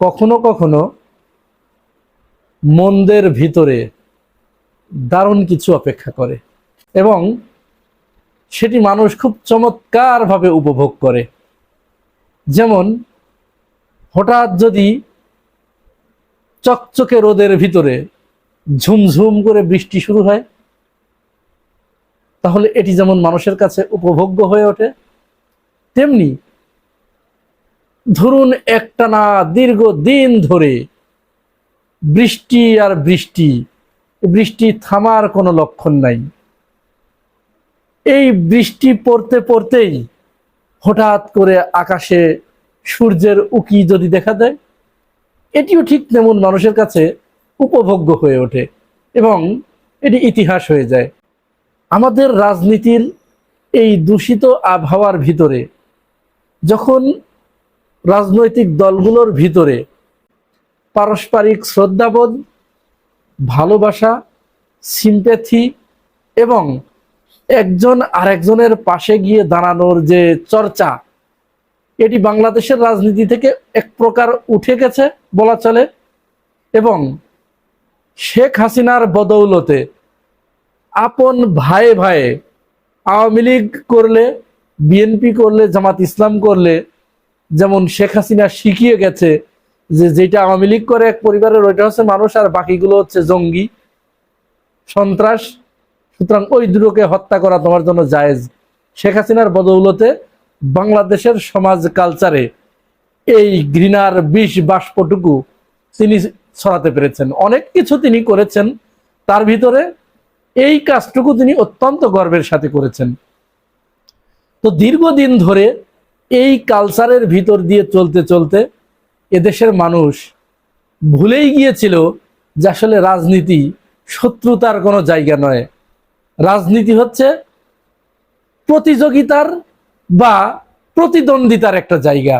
কখনো কখনো মন্দের ভিতরে দারুণ কিছু অপেক্ষা করে এবং সেটি মানুষ খুব চমৎকারভাবে উপভোগ করে। যেমন হঠাৎ যদি চকচকে রোদের ভিতরে ঝুমঝুম করে বৃষ্টি শুরু হয়, তাহলে এটি যেমন মানুষের কাছে উপভোগ্য হয়ে ওঠে, তেমনি ধরুন একটানা দীর্ঘ দিন ধরে বৃষ্টি আর বৃষ্টি বৃষ্টি থামার কোনো লক্ষণ নাই। এই বৃষ্টি পড়তে পড়তেই হঠাৎ করে আকাশে সূর্যের উকি যদি দেখা দেয়, এটিও ঠিক তেমন মানুষের কাছে উপভোগ্য হয়ে ওঠে এবং এটি ইতিহাস হয়ে যায়। আমাদের রাজনীতির এই দূষিত আবহাওয়ার ভিতরে যখন রাজনৈতিক দলগুলোর ভিতরে পারস্পরিক শ্রদ্ধাবোধ, ভালোবাসা সিম্প্যাথি এবং একজন আরেকজনের পাশে গিয়ে দাঁড়ানোর যে চর্চা, এটি বাংলাদেশের রাজনীতি থেকে এক প্রকার উঠে গেছে বলা চলে এবং শেখ হাসিনার বদৌলতে আপন ভাইয়ে ভাইয়ে আওয়ামী লীগ করলে, বিএনপি করলে, জামাত ইসলাম করলে যেমন শেখ হাসিনা শিখিয়ে গেছে যে যেটা আওয়ামী লীগ করে এক পরিবারের, ওইটা হচ্ছে মানুষ আর বাকিগুলো হচ্ছে জঙ্গি, সন্ত্রাস। সুতরাং ওই দুটোকে হত্যা করা তোমার জন্য জায়েজ। শেখ হাসিনার বদৌলতে বাংলাদেশের সমাজ কালচারে এই ঘৃণার বিষ বাষ্পটুকু তিনি ছড়াতে পেরেছেন। অনেক কিছু তিনি করেছেন, তার ভিতরে এই কাজটুকু তিনি অত্যন্ত গর্বের সাথে করেছেন। তো দীর্ঘদিন ধরে এই কালচারের ভিতর দিয়ে চলতে চলতে এদেশের মানুষ ভুলেই গিয়েছিল যে আসলে রাজনীতি শত্রুতার কোনো জায়গা নয়। রাজনীতি হচ্ছে প্রতিযোগিতার বা প্রতিদ্বন্দ্বিতার একটা জায়গা।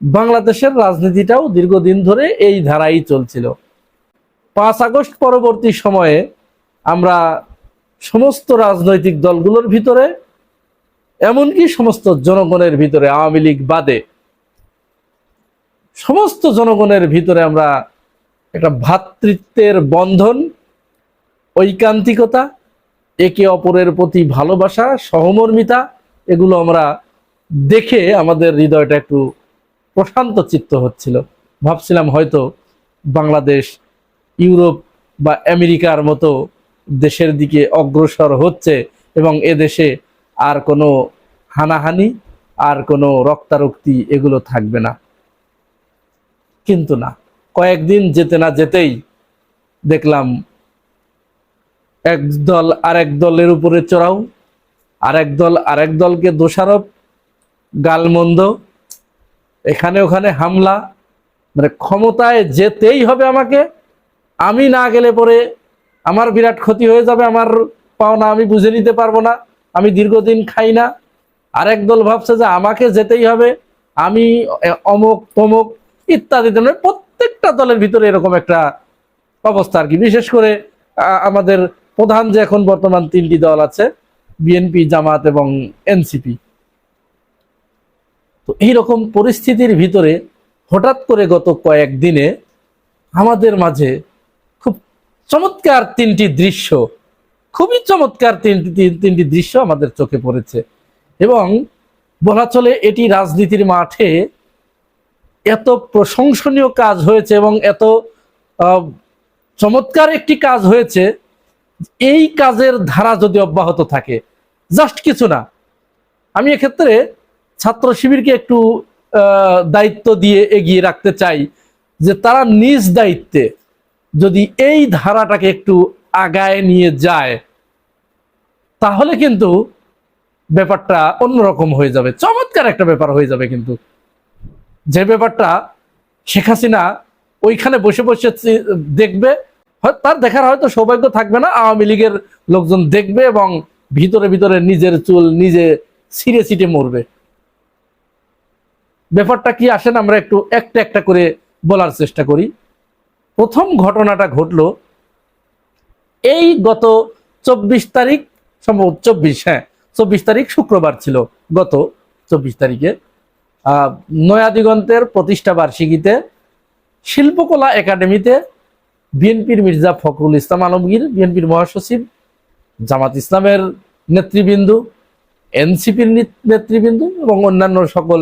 বাংলাদেশের রাজনীতিটাও দীর্ঘদিন ধরে এই ধারাই চলছিল। পাঁচ আগস্ট পরবর্তী সময়ে আমরা সমস্ত রাজনৈতিক দলগুলোর ভিতরে এমনকি সমস্ত জনগণের ভিতরে আওয়ামী লীগ বাদে সমস্ত জনগণের ভিতরে আমরা একটা ভ্রাতৃত্বের বন্ধন, ঐকান্তিকতা, একে অপরের প্রতি ভালোবাসা, সহমর্মিতা, এগুলো আমরা দেখে আমাদের হৃদয়টা একটু প্রশান্ত চিত্ত হচ্ছিল। ভাবছিলাম হয়তো বাংলাদেশ, ইউরোপ বা আমেরিকার মতো দেশের দিকে অগ্রসর হচ্ছে এবং এ দেশে আর কোনো হানাহানি আর কোনো রক্তারক্তি এগুলো থাকবে না। কিন্তু না, কয়েকদিন যেতে না যেতেই দেখলাম এক দল আরেক দলের উপরে চড়াও, আরেক দল আরেক দলকে দোষারোপ, গালমন্দ, এখানে ওখানে হামলা মানে ক্ষমতায় যেতেই হবে আমাকে, আমি না গেলে পরে আমার বিরাট ক্ষতি হয়ে যাবে, আমার পাওনা আমি বুঝে নিতে পারব না। আমি দীর্ঘদিন খাই না। আরেক দল ভাবছে যে আমাকে যেতেই হবে। আমি অমুক, তমুক ইত্যাদি প্রত্যেকটা দলের ভিতরে এরকম একটা অবস্থা আর কি। বিশেষ করে আমাদের প্রধান যে এখন বর্তমান তিনটি দল আছে বিএনপি জামাত এবং এনসিপি তো এইরকম পরিস্থিতির ভিতরে হঠাৎ করে গত কয়েকদিনে আমাদের মাঝে খুব চমৎকার তিনটি দৃশ্য খুবই চমৎকার তিনটি তিন- তিনটি দৃশ্য আমাদের চোখে পড়েছে। এবং বলা চলে এটি রাজনীতির মাঠে এত প্রশংসনীয় কাজ হয়েছে এবং এত চমৎকার একটি কাজ হয়েছে। এই কাজের ধারা যদি অব্যাহত থাকে জাস্ট কিছু না। আমি এক্ষেত্রে ছাত্র শিবিরকে একটু দায়িত্ব দিয়ে এগিয়ে রাখতে চাই যে তারা নিজ দায়িত্বে যদি এই ধারাটাকে একটু আগায় নিয়ে যায় তাহলে কিন্তু ব্যাপারটা অন্যরকম হয়ে যাবে। চমৎকার একটা ব্যাপার হয়ে যাবে কিন্তু। যে ব্যাপারটা শেখ হাসিনা ওইখানে বসে বসে দেখবে তার দেখার হয়তো সৌভাগ্য থাকবে না, আওয়ামী লীগের লোকজন দেখবে এবং ভিতরে ভিতরে নিজের চুল নিজে ছিঁড়ে ছিটে মরবে। ব্যাপারটা কি আসেন আমরা একটু একটা একটা করে বলার চেষ্টা করি। প্রথম ঘটনাটা ঘটলো এই গত চব্বিশ তারিখ সম্ভবত চব্বিশ হ্যাঁ চব্বিশ তারিখ শুক্রবার ছিল গত চব্বিশ তারিখে। আহ, নয়া দিগন্তের প্রতিষ্ঠা বার্ষিকীতে শিল্পকলা একাডেমিতে বিএনপির মির্জা ফখরুল ইসলাম আলমগীর বিএনপির মহাসচিব জামাত ইসলামের নেতৃবৃন্দ এনসিপির নেতৃবৃন্দ এবং অন্যান্য সকল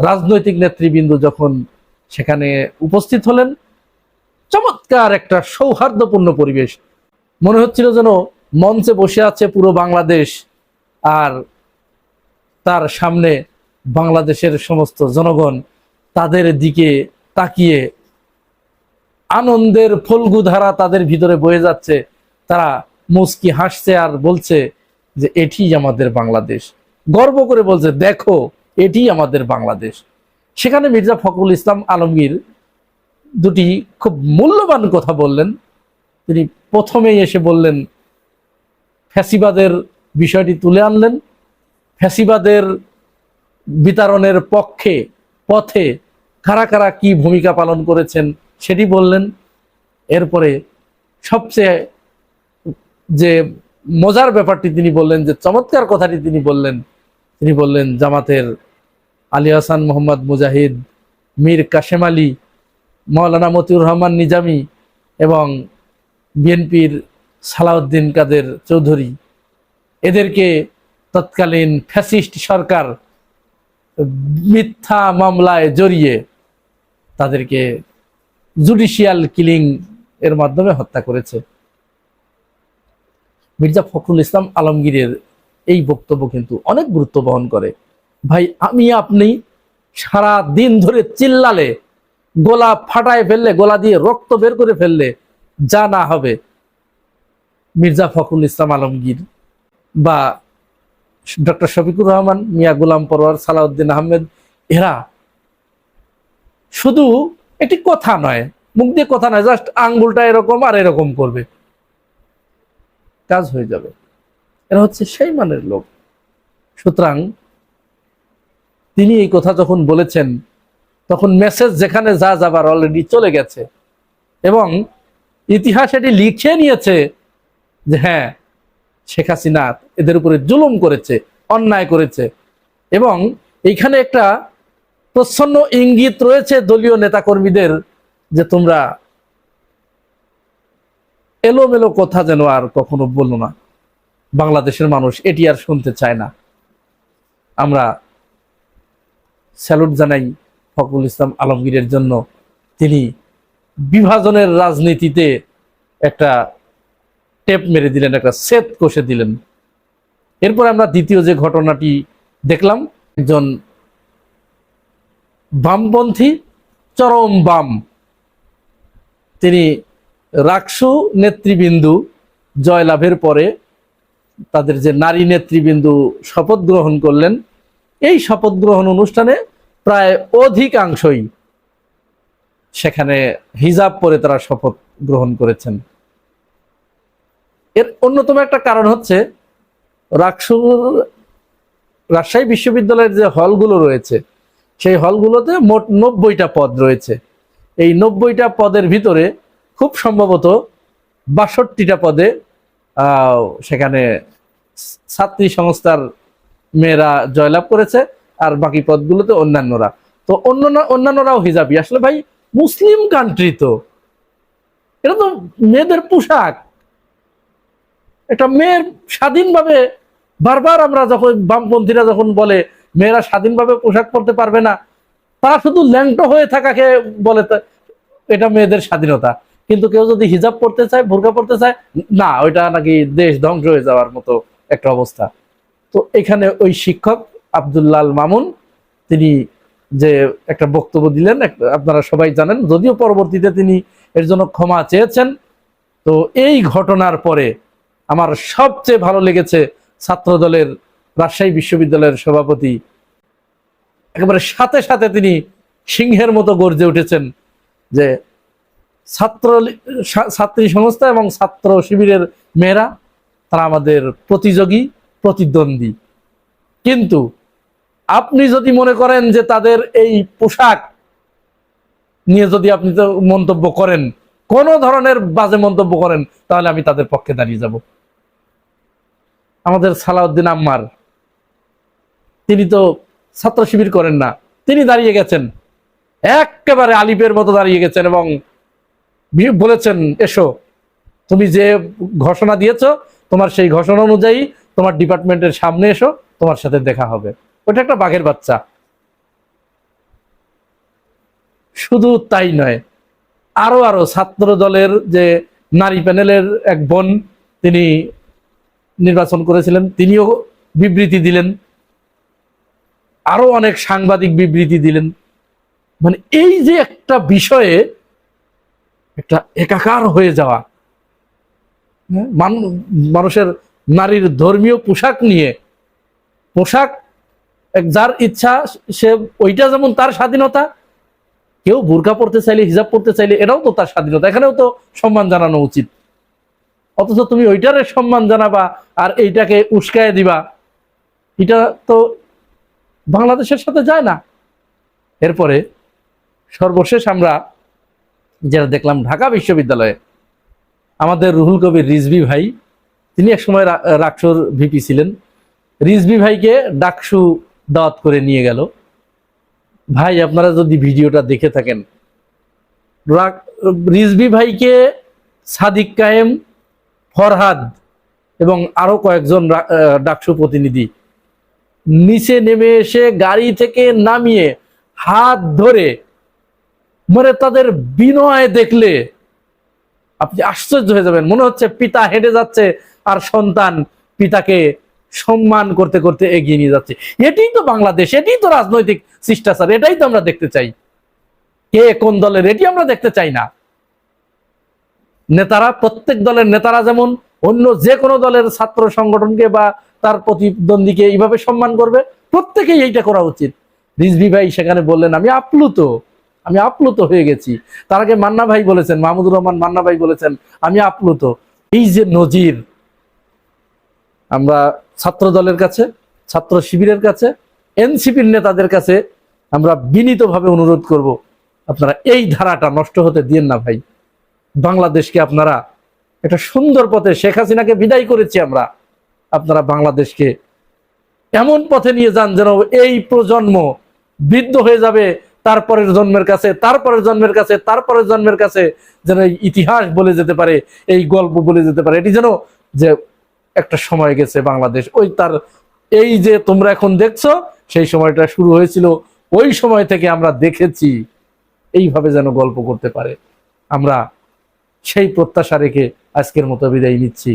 রাজনৈতিক নেতৃবৃন্দ যখন সেখানে উপস্থিত হলেন চমৎকার একটা সৌহার্দ্যপূর্ণ পরিবেশ। মনে হচ্ছিল যেন মঞ্চে বসে আছে পুরো বাংলাদেশ আর তার সামনে বাংলাদেশের সমস্ত জনগণ তাদের দিকে তাকিয়ে আনন্দের ফলগু ধারা তাদের ভিতরে বয়ে যাচ্ছে। তারা মুস্কি হাসছে আর বলছে যে এটি আমাদের বাংলাদেশ। গর্ব করে বলছে, দেখো এটি আমাদের বাংলাদেশ। সেখানে মির্জা ফখরুল ইসলাম আলমগীর দুটি খুব মূল্যবান কথা বললেন। তিনি প্রথমেই এসে বললেন ফ্যাসিবাদের বিষয়টি তুলে আনলেন। ফ্যাসিবাদের বিতরণের পক্ষে, পথে কারা কারা কি ভূমিকা পালন করেছেন সেটি বললেন। এরপরে সবচেয়ে যে মজার ব্যাপারটি তিনি বললেন, যে চমৎকার কথাটি তিনি বললেন তিনি বললেন, জামাতের আলী হাসান মোহাম্মদ মুজাহিদ, মীর কাশেম আলী, মৌলানা মতিউর রহমান নিজামী এবং বিএনপির সালাউদ্দিন কাদের চৌধুরী। এদেরকে তৎকালীন ফ্যাসিস্ট সরকার মিথ্যা মামলায় জড়িয়ে তাদেরকে জুডিশিয়াল কিলিং এর মাধ্যমে হত্যা করেছে। মির্জা ফখরুল ইসলাম আলমগীরের এই বক্তব্য কিন্তু অনেক গুরুত্ব বহন করে। ভাই, আমি আপনি সারা দিন ধরে চিল্লালে, গোলা ফাটায় ফেললে, গোলা দিয়ে রক্ত বের করে ফেললে যা না হবে। মির্জা ফখরুল ইসলাম আলমগীর বা ডক্টর শফিকুর রহমান, মিয়া গুলাম পরোয়ার, সালাউদ্দিন আহমেদ, এরা শুধু একটি কথা নয়, মুখ দিয়ে কথা নয়, জাস্ট আঙ্গুলটা এরকম আর এরকম করবে। কাজ হয়ে যাবে। এরা হচ্ছে সেই মানের লোক। সুতরাং তিনি এই কথা যখন বলেছেন, তখন মেসেজ যেখানে যা যাবার অলরেডি চলে গেছে এবং ইতিহাস এটি লিখে নিয়েছে যে হ্যাঁ শেখ হাসিনা এদের উপরে জুলুম করেছে, অন্যায় করেছে। এবং এইখানে একটা প্রচ্ছন্ন ইঙ্গিত রয়েছে দলীয় নেতাকর্মীদের যে তোমরা এলোমেলো কথা যেন আর কখনো বলল না। বাংলাদেশের মানুষ এটি আর শুনতে চায় না। আমরা স্যালুট জানাই ফখরুল ইসলাম আলমগীরের জন্য। তিনি বিভাজনের রাজনীতিতে একটা টেপ মেরে দিলেন, একটা সেত কষে দিলেন। এরপর আমরা দ্বিতীয় যে ঘটনাটি দেখলাম, একজন বামপন্থী, চরম বাম। তিনি রাকসু নেতৃবৃন্দু জয়লাভের পরে তাদের যে নারী নেতৃবৃন্দু শপথ গ্রহণ করলেন, এই শপথ গ্রহণ অনুষ্ঠানে প্রায় অধিকাংশই সেখানে হিজাব পরে তারা শপথ গ্রহণ করেছেন। এর অন্যতম একটা কারণ হচ্ছে রাজশাহী বিশ্ববিদ্যালয়ের যে হলগুলো রয়েছে, সেই হলগুলোতে মোট নব্বইটা পদ রয়েছে। এই নব্বইটা পদের ভিতরে খুব সম্ভবত বাষট্টিটা পদে সেখানে ছাত্রী সংস্থার মেয়েরা জয়লাভ করেছে আর বাকি পদগুলোতে অন্যান্যরা। তো অন্য অন্যান্যরাও হিজাবি। আসলে ভাই, মুসলিম কান্ট্রি তো। এটা তো মেয়েদের পোশাক। একটা মেয়ের স্বাধীনভাবে বারবার আমরা যখন বামপন্থীরা যখন বলে, মেয়েরা স্বাধীনভাবে পোশাক পরতে পারবে না, তারা শুধু ল্যাংটো হয়ে থাকাকে বলে এটা মেয়েদের স্বাধীনতা। কিন্তু কেউ যদি হিজাব পড়তে চায় বোরকা পড়তে চায়, না, ওইটা নাকি দেশ ধ্বংস হয়ে যাওয়ার মতো একটা অবস্থা। তো এখানে ওই শিক্ষক আব্দুল্লাল মামুন, তিনি যে একটা বক্তব্য দিলেন আপনারা সবাই জানেন, যদিও পরবর্তীতে তিনি এর জন্য ক্ষমা চেয়েছেন, তো এই ঘটনার পরে আমার সবচেয়ে ভালো লেগেছে ছাত্র দলের রাজশাহী বিশ্ববিদ্যালয়ের সভাপতি। একেবারে সাথে সাথে তিনি সিংহের মতো গর্জে উঠেছেন যে ছাত্র ছাত্রী সংস্থা এবং ছাত্র শিবিরের মেয়েরা, তারা আমাদের প্রতিযোগী, প্রতিদ্বন্দ্বী। কিন্তু আপনি যদি মনে করেন যে তাদের এই পোশাক নিয়ে যদি আপনি তো মন্তব্য করেন, কোন ধরনের বাজে মন্তব্য করেন, তাহলে আমি তাদের পক্ষে দাঁড়িয়ে যাব। আমাদের সালাউদ্দিন আম্মার। তিনি তো ছাত্র শিবির করেন না। তিনি দাঁড়িয়ে গেছেন। একেবারে আলিপের মতো দাঁড়িয়ে গেছেন এবং বলেছেন, এসো, তুমি যে ঘোষণা দিয়েছ, তোমার সেই ঘোষণা অনুযায়ী তোমার ডিপার্টমেন্টের সামনে এসো, তোমার সাথে দেখা হবে। ওটা একটা বাঘের বাচ্চা। শুধু তাই নয়, আরও আরও ছাত্র দলের যে নারী প্যানেলের এক বোন, তিনি নির্বাচন করেছিলেন তিনিও বিবৃতি দিলেন। আরও অনেক সাংবাদিক বিবৃতি দিলেন। মানে এই যে একটা বিষয়ে একটা একাকার হয়ে যাওয়া হ্যাঁ, মানুষের নারীর ধর্মীয় পোশাক নিয়ে পোশাক যার ইচ্ছা সে ওইটা যেমন তার স্বাধীনতা কেউ বোরকা পড়তে চাইলে হিজাব পড়তে চাইলে এটাও তো তার স্বাধীনতা। এখানেও তো সম্মান জানানো উচিত। অথচ তুমি ওইটারে সম্মান জানাবা আর এইটাকে উস্কায় দিবা। এটা তো বাংলাদেশের সাথে যায় না। এরপরে সর্বশেষ আমরা যেটা দেখলাম ঢাকা বিশ্ববিদ্যালয়ে, আমাদের রুহুল কবির রিজভি ভাই, তিনি একসময় রা- রাকসুর ভিপি ছিলেন। রিজভি ভাইকে ডাকসু দাওয়াত করে নিয়ে গেল। ভাই, আপনারা যদি ভিডিওটা দেখে থাকেন রিজভি ভাইকে সাদিক কায়েম ফরহাদ এবং আরও কয়েকজন ডাকসু প্রতিনিধি। নিচে নেমে এসে গাড়ি থেকে নামিয়ে হাত ধরে মানে তাদের বিনয় দেখলে আপনি আশ্চর্য হয়ে যাবেন। মনে হচ্ছে পিতা হেঁটে যাচ্ছে আর সন্তান পিতাকে সম্মান করতে করতে এগিয়ে নিয়ে যাচ্ছে। এটাই তো বাংলাদেশ, এটাই তো রাজনৈতিক শিষ্টাচার, এটাই তো আমরা দেখতে চাই। কে কোন দলের, এটি আমরা দেখতে চাই না। নেতারা, প্রত্যেক দলের নেতারা যেমন অন্য যে কোনো দলের ছাত্র সংগঠনকে বা তার প্রতিদ্বন্দ্বীকে এইভাবে সম্মান করবে, প্রত্যেকেই এইটা করা উচিত। রিজভি ভাই সেখানে বললেন, আমি আপ্লুত আমি আপ্লুত হয়ে গেছি। তার আগে মান্না ভাই বলেছেন, মাহমুদুর রহমান মান্না ভাই বলেছেন, আমি আপ্লুত। এই যে নজির, আমরা ছাত্র দলের কাছে, ছাত্র শিবিরের কাছে, এনসিপির নেতাদের কাছে আমরা বিনীতভাবে অনুরোধ করব, আপনারা এই ধারাটা নষ্ট হতে দিয়েন না ভাই। বাংলাদেশকে আপনারা একটা সুন্দর পথে শেখ হাসিনাকে বিদায় করেছি আমরা। আপনারা বাংলাদেশকে এমন পথে নিয়ে যান যেন এই প্রজন্ম বৃদ্ধ হয়ে যাবে, তারপরের জন্মের কাছে, তারপরের জন্মের কাছে, তারপরের জন্মের কাছে যেন ইতিহাস বলে যেতে পারে, এই গল্প বলে যেতে পারে। এটি যেন যে একটা সময় গেছে বাংলাদেশ, ওই তার এই যে তোমরা এখন দেখছ, সেই সময়টা শুরু হয়েছিল, ওই সময় থেকে আমরা দেখেছি, এইভাবে যেন গল্প করতে পারে। আমরা সেই প্রত্যাশা রেখে আজকের মতো বিদায় নিচ্ছি।